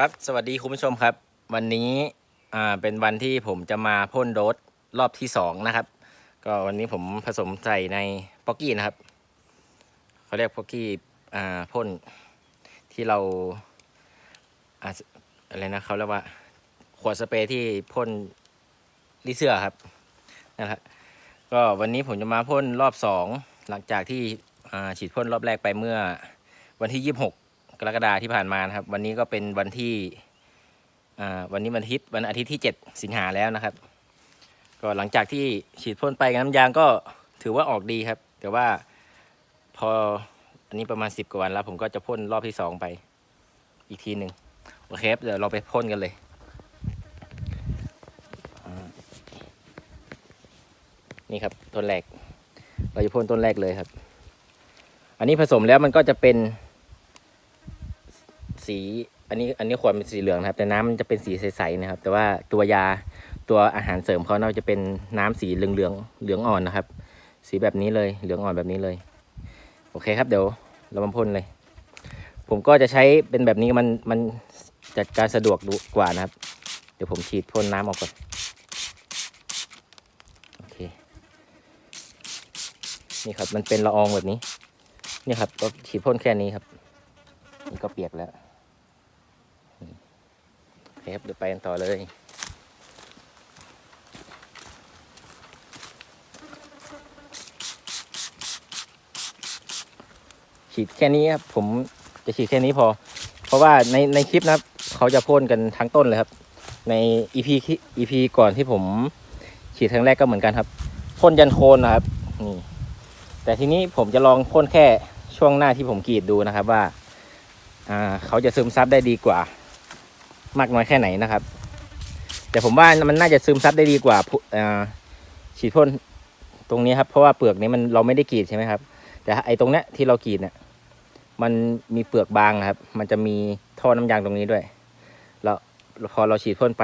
ครับ สวัสดีคุณผู้ชมครับ วันนี้อ่าเป็นวันที่ผมจะมาพ่นโดสรอบที่สองนะครับ ก็วันนี้ผมผสมใส่ในป๊อกกี้นะครับเขาเรียกป๊อกกี้อ่าพ่นที่เราอ่าอะไรนะเขาเรียกว่าขวดสเปรย์ที่พ่นรีเสื้อครับนะครับก็วันนี้ผมจะมาพ่นรอบสองหลังจากที่อ่าฉีดพ่นรอบแรกไปเมื่อวันที่ยี่สิบหก กรกฎาที่ผ่านมานะครับ วันนี้ก็เป็นวันที่วันนี้วันอาทิตย์วันอาทิตย์ที่ 7 สิงหาแล้วนะครับ ก็หลังจากที่ฉีดพ่นไปกับน้ำยางก็ถือว่าออกดีครับ แต่ว่าพออันนี้ประมาณ 10 กว่าวันแล้ว ผมก็จะพ่นรอบที่ 2 ไปอีกทีหนึ่งโอเคเดี๋ยวเราไปพ่นกันเลยนี่ครับต้นแรก เราจะพ่นต้นแรกเลยครับ อันนี้ผสมแล้วมันก็จะเป็น สี อันนี้อันนี้ขวดเป็นสีเหลืองนะครับ แต่น้ำมันจะเป็นสีใสๆนะครับ แต่ว่าตัวยาตัวอาหารเสริมเขาน่าจะเป็นน้ำสีเหลืองเหลืองเหลืองอ่อนนะครับ สีแบบนี้เลยเหลืองอ่อนแบบนี้เลย โอเคครับเดี๋ยวเรามาพ่นเลย ผมก็จะใช้เป็นแบบนี้มันมันจัดการสะดวกดูกว่านะครับ เดี๋ยวผมฉีดพ่นน้ำออกก่อนโอเคนี่ครับมันเป็นละอองแบบนี้นี่ครับก็ฉีดพ่นแค่นี้ครับนี่ก็เปียกแล้ว คครับเดี๋ยวไปกันต่อเลย ฉีดแค่นี้ครับผมจะฉีดแค่นี้พอ เพราะว่าในในคลิปนะครับ เขาจะพ่นกันทั้งต้นเลยครับ ใน EP คิ EP ก่อนที่ผมฉีดครั้งแรกก็เหมือนกันครับพ่นยันโคนนะครับนี่แต่ทีนี้ผมจะลองพ่นแค่ช่วงหน้าที่ผมกรีดดูนะครับว่าอ่าเขาจะซึมซับได้ดีกว่า มากน้อยแค่ไหนนะครับ แต่ผมว่ามันน่าจะซึมซับได้ดีกว่าฉีดพ่นตรงนี้ครับ เพราะว่าเปลือกนี้มันเราไม่ได้กรีดใช่ไหมครับ แต่ไอ้ตรงเนี้ยที่เรากรีดเนี่ยมันมีเปลือกบางครับ มันจะมีท่อน้ำยางตรงนี้ด้วย แล้วพอเราฉีดพ่นไป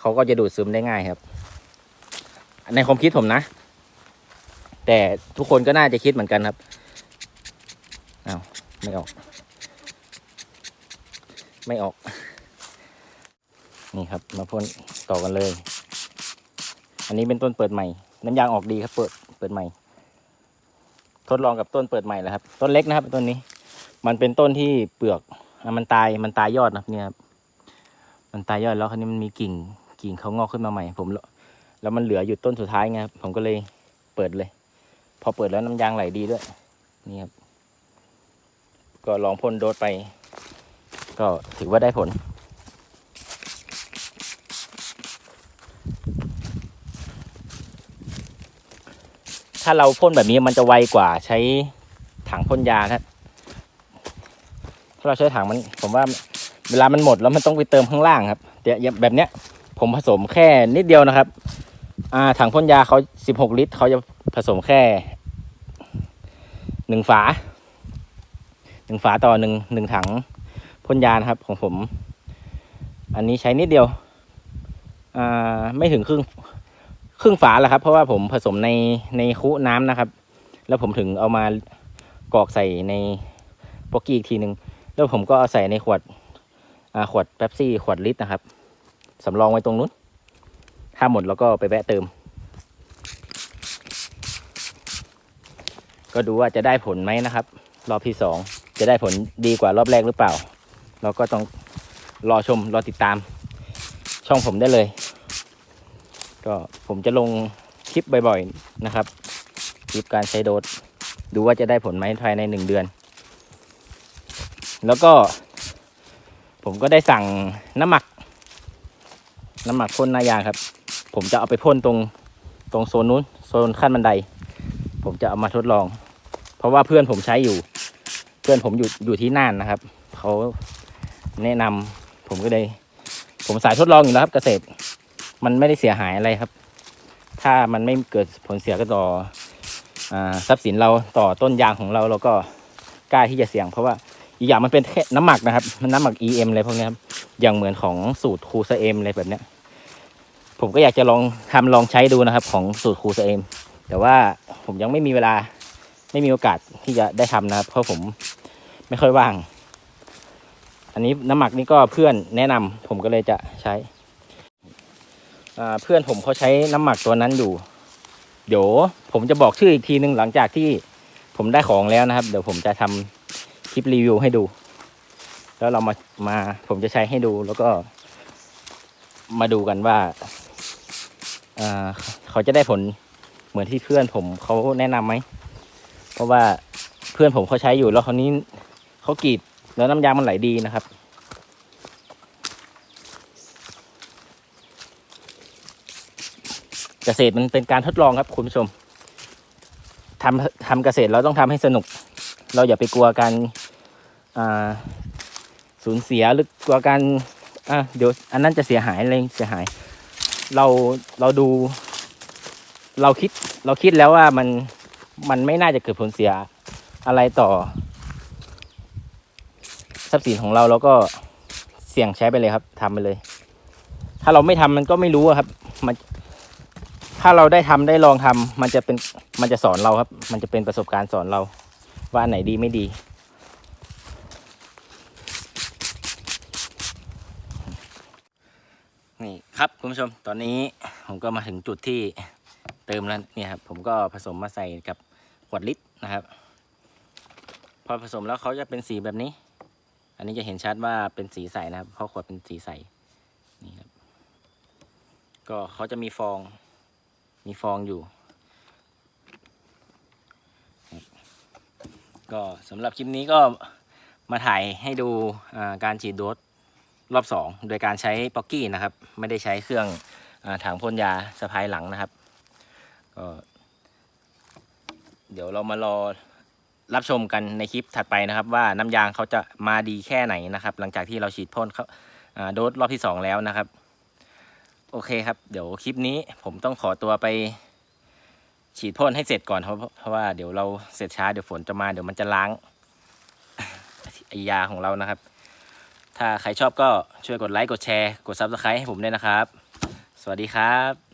เขาก็จะดูดซึมได้ง่ายครับ ในความคิดผมนะ แต่ทุกคนก็น่าจะคิดเหมือนกันครับอ้าวไม่ออก ไม่ออก นี่ครับ มาพ่นต่อกันเลย อันนี้เป็นต้นเปิดใหม่ น้ำยางออกดีครับ เปิดเปิดใหม่ ทดลองกับต้นเปิดใหม่แล้วครับ ต้นเล็กนะครับต้นนี้ มันเป็นต้นที่เปลือกมันตายมันตายยอดนะครับเนี่ยครับมันตายยอดแล้วคราวนี้มันมีกิ่งกิ่งเขางอกขึ้นมาใหม่ ผมแล้วมันเหลืออยู่ต้นสุดท้ายไงครับผมก็เลยเปิดเลย พอเปิดแล้วน้ำยางไหลดีด้วยนี่ครับก็ลองพ่นโดสไป ก็ถือว่าได้ผล ถ้าเราพ่นแบบนี้มันจะไวกว่าใช้ถังพ่นยาครับถ้าเราใช้ถังมัน ผมว่าเวลามันหมดแล้วมันต้องไปเติมข้างล่างครับแต่อย่างแบบเนี้ย ผมผสมแค่นิดเดียวนะครับ อ่าถังพ่นยาเขาสิบหกลิตรเขาจะผสมแค่หนึ่งฝาหนึ่งฝาต่อหนึ่งหนึ่งถังพ่นยานะครับของผม อันนี้ใช้นิดเดียว อ่าไม่ถึงครึ่ง ครึ่งฝาแหละครับ เพราะว่าผมผสมในในคุน้ำนะครับ แล้วผมถึงเอามากรอกใส่ในโปกกี้อีกทีหนึ่งแล้วผมก็เอาใส่ในขวดขวดเป๊ปซี่ขวดลิตรนะครับสำรองไว้ตรงนู้น ถ้าหมดเราก็ไปแวะเติม ก็ดูว่าจะได้ผลไหมนะครับ รอบที่สองจะได้ผลดีกว่ารอบแรกหรือเปล่า เราก็ต้องรอชมรอติดตาม ช่องผมได้เลย ก็ผมจะลงคลิปบ่อยๆนะครับ คลิปการใช้โดสดูว่าจะได้ผลไหมภายในหนึ่งเดือน แล้วก็ ผมก็ได้สั่งน้ำหมัก น้ำหมักพ่นนายางครับ ผมจะเอาไปพ่นตรงตรงโซนนู้นโซนขั้นบันได ผมจะเอามาทดลอง เพราะว่าเพื่อนผมใช้อยู่ เพื่อนผมอยู่อยู่ที่น่านนะครับเขาแนะนำผมก็เลยผมสายทดลองอยู่แล้วครับเกษตร มันไม่ได้เสียหายอะไรครับ ถ้ามันไม่เกิดผลเสียก็ต่ออทรัพย์สินเราต่อต้นยางของเราเราก็กล้าที่จะเสี่ยง เพราะว่าอีกอย่างมันเป็นแค่น้ำหมักนะครับ มันน้ำหมัก EM อะไรพวกนี้ครับอย่างเหมือนของสูตรคูซเอมอะไรแบบเนี้ยผมก็อยากจะลองทำลองใช้ดูนะครับ ของสูตรคูซเอมแต่ว่าผมยังไม่มีเวลาไม่มีโอกาสที่จะได้ทำนะครับ เพราะผมไม่ค่อยว่าง อันนี้น้ำหมักนี่ก็เพื่อนแนะนำผมก็เลยจะใช้ เพื่อนผมเขาใช้น้ำหมักตัวนั้นอยู่ เดี๋ยวผมจะบอกชื่ออีกทีนึงหลังจากที่ผมได้ของแล้วนะครับ เดี๋ยวผมจะทำคลิปรีวิวให้ดู แล้วเรามามาผมจะใช้ให้ดูแล้วก็ มาดูกันว่าเขาจะได้ผลเหมือนที่เพื่อนผมเขาแนะนำไหม เพราะว่าเพื่อนผมเขาใช้อยู่แล้วคราวนี้เขากรีดแล้วน้ำยางมันไหลดีนะครับ เกษตรมันเป็นการทดลองครับคุณผู้ชมทำทำเกษตรเราต้องทำให้สนุก เราอย่าไปกลัวการสูญเสียหรือกลัวการอะเดี๋ยวอันนั้นจะเสียหายอะไรเสียหาย เราเราดู เราคิดเราคิดแล้วว่ามันมันไม่น่าจะเกิดผลเสียอะไรต่อ ทรัพย์สินของเราเราก็เสี่ยงใช้ไปเลยครับทำไปเลย ถ้าเราไม่ทำมันก็ไม่รู้ครับ มัน ถ้าเราได้ทำได้ลองทำมันจะเป็นมันจะสอนเราครับ มันจะเป็นประสบการณ์สอนเรา ว่าอันไหนดีไม่ดี นี่ครับคุณผู้ชมตอนนี้ผมก็มาถึงจุดที่เติมแล้วเนี่ยครับผมก็ผสมมาใส่กับขวดลิตรนะครับ พอผสมแล้วเขาจะเป็นสีแบบนี้ อันนี้จะเห็นชัดว่าเป็นสีใสนะครับเพราะขวดเป็นสีใสนี่ครับก็เขาจะมีฟอง มีฟองอยู่ ก็สำหรับคลิปนี้ก็มาถ่ายให้ดูการฉีดโดสรอบสองโดยการใช้ป๊อกกี้นะครับ ไม่ได้ใช้เครื่องอถังพ่นยาสะพายหลังนะครับ ก็เดี๋ยวเรามารอรับชมกันในคลิปถัดไปนะครับ ว่าน้ำยางเขาจะมาดีแค่ไหนนะครับ หลังจากที่เราฉีดพ่นเขาโดสรอบที่สองแล้วนะครับ โอเคครับ เดี๋ยวคลิปนี้ผมต้องขอตัวไป ฉีดพ่นให้เสร็จก่อนเพราะเพราะว่าเดี๋ยวเราเสร็จช้าเดี๋ยวฝนจะมาเดี๋ยวมันจะล้างไอยาของเรานะครับ ถ้าใครชอบก็ช่วยกดไลค์กดแชร์ กด Subscribe ให้ผมด้วยนะครับ สวัสดีครับ